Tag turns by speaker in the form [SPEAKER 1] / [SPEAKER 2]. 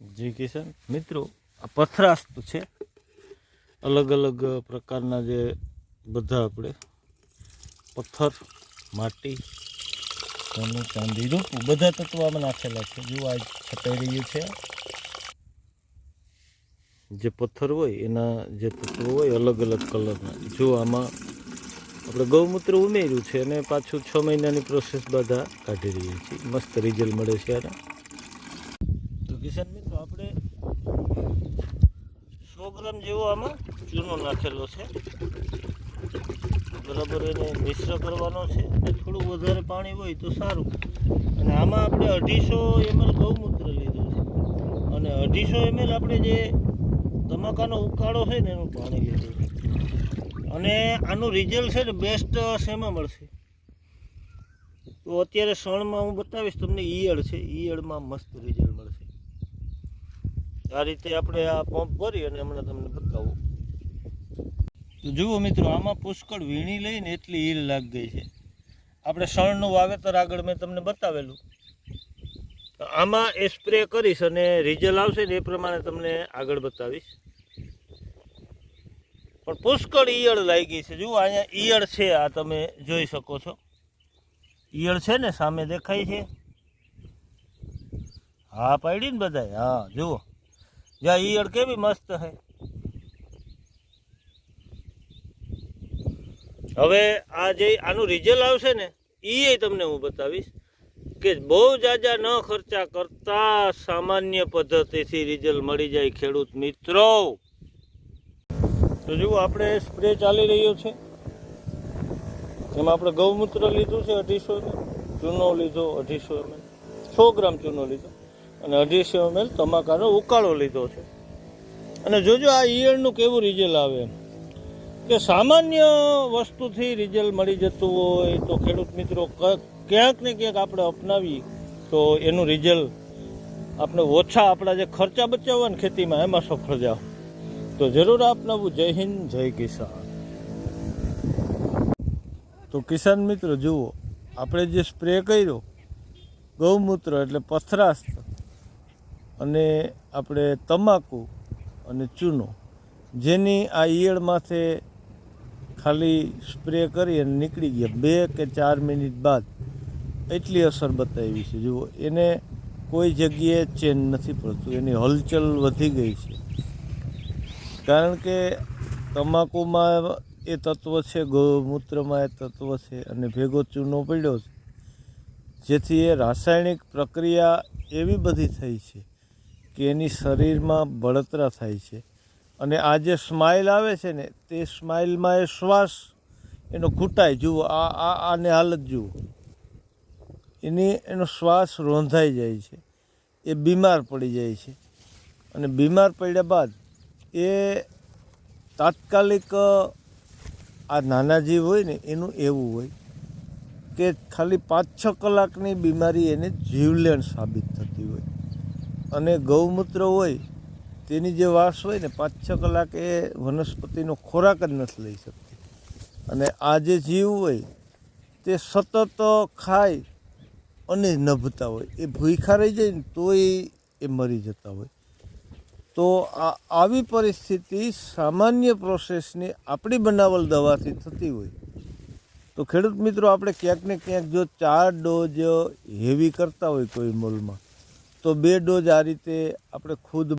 [SPEAKER 1] જી કિશન, મિત્રો, આ પથરાસ્ત છે. અલગ અલગ પ્રકારના જે બધા આપણે પથ્થર, માટી, સોનું, ચાંદી રૂપું બધા તત્વો આમાં નાખેલા છે. જો આ છપાઈ રહ્યું છે. જે પથ્થર હોય, એના જે તત્વો હોય, અલગ અલગ કલરના. જો આમાં આપણે ગૌમૂત્ર ઉમેર્યું છે અને પાછું છ મહિનાની પ્રોસેસ બધા કાઢી રહીએ છીએ. મસ્ત રિઝલ્ટ મળે છે આના. તો કિશન મિત્રો, આપણે સો ગ્રામ જેવો આમાં ચૂનો નાખેલો છે. બરાબર એને મિશ્ર કરવાનો છે. અને થોડું વધારે પાણી હોય તો સારું. અને આમાં આપણે અઢીસો એમએલ ગૌમૂત્ર લીધું છે. અને અઢીસો એમએલ આપણે જે ધમાકાનો ઉકાળો છે ને એનું પાણી લીધું છે. અને આનું રિઝલ્ટ છે ને બેસ્ટ શેમાં મળશે? તો અત્યારે શણમાં હું બતાવીશ, તમને ઈયળ છે. ઈયળમાં મસ્ત રિઝલ્ટ મળશે. આ રીતે આપણે આ પંપ ભરી અને હમણાં તમને બતાવું. તો જુઓ મિત્રો, આમાં પુષ્કળ વીણી લઈને એટલી ઈલ લાગી ગઈ છે. આપણે શણનું વાવેતર આગળ મેં તમને બતાવેલું. આમાં એ સ્પ્રે કરીશ અને રિઝલ્ટ આવશે ને એ પ્રમાણે તમને આગળ બતાવીશ. પણ પુષ્કળ ઈયળ લાગી છે. જુઓ, અહીંયા ઈયળ છે, આ તમે જોઈ શકો છો. ઈયળ છે ને, સામે દેખાય છે. હા, પાડી ને બધાય? હા, જુઓ. જ્યાં ઈયળ કેવી મસ્ત છે હવે આ જે આનું રિઝલ્ટ આવશે ને એ તમને હું બતાવીશ કે બહુ જાજા ન ખર્ચા કરતા સામાન્ય પદ્ધતિથી રિઝલ્ટ મળી જાય ખેડૂત મિત્રો. તો જુઓ, આપણે સ્પ્રે ચાલી રહ્યો છે. એમાં આપણે ગૌમૂત્ર લીધું છે અઢીસો ચૂનો લીધો અઢીસો એમ સો ગ્રામ ચૂનો લીધો. અને અઢીસો એમએલ તમાકાનો ઉકાળો લીધો છે. અને જોજો આ ઈયળનું કેવું રિઝલ્ટ આવે કે સામાન્ય વસ્તુથી રિઝલ્ટ મળી જતું હોય તો ખેડૂત મિત્રો ક્યાંક ને ક્યાંક આપણે અપનાવી તો એનું રિઝલ્ટ આપણે ઓછા આપણા જે ખર્ચા બચાવવા ને ખેતીમાં એમાં સફળ જાવ તો જરૂર અપનાવવું. જય હિન્દ, જય કિસાન. તો કિસાન મિત્રો જુઓ, આપણે જે સ્પ્રે કર્યો, ગૌમૂત્ર એટલે પથરાસ્ત અને આપણે તમાકુ અને ચૂનો, જેની આ ઈયળ માથે ખાલી સ્પ્રે કરી અને નીકળી ગયા બે કે ચાર મિનિટ બાદ. એટલી અસર બતાવી છે. જુઓ, એને કોઈ જગ્યાએ ચેન નથી પડતું. એની હલચલ વધી ગઈ છે. કારણ કે તમાકુમાં એ તત્વ છે, ગૌમૂત્રમાં એ તત્વ છે અને ભેગો ચૂનો પડ્યો છે. જેથી એ રાસાયણિક પ્રક્રિયા એવી બધી થઈ છે કે એની શરીરમાં બળતરા થાય છે. અને આ જે સ્માઇલ આવે છે ને, તે સ્માઇલમાં એ શ્વાસ એનો ઘૂંટાય. જુઓ, આ આ, આને હાલત જુઓ. એની, એનો શ્વાસ રોંધાઈ જાય છે. એ બીમાર પડી જાય છે. અને બીમાર પડ્યા બાદ એ તાત્કાલિક આ નાના જીવ હોય ને, એનું એવું હોય કે ખાલી પાંચ છ કલાકની બીમારી એને જીવલેણ સાબિત થતી હોય. અને ગૌમૂત્ર હોય, તેની જે વાસ હોય ને, પાંચ છ કલાક એ વનસ્પતિનો ખોરાક જ નથી લઈ શકતી. અને આ જે જીવ હોય, તે સતત ખાય અને નભતા હોય. એ ભૂખા રહી જાય ને, તોય એ મરી જતા હોય. તો આ આવી પરિસ્થિતિ સામાન્ય પ્રોસેસની આપણી બનાવેલ દવાથી થતી હોય. તો ખેડૂત મિત્રો, આપણે ક્યાંક ને ક્યાંક જો ચાર ડોઝ હેવી કરતા હોય કોઈ મોલમાં તો બે ડોઝ આ રીતે આપણે ખુદ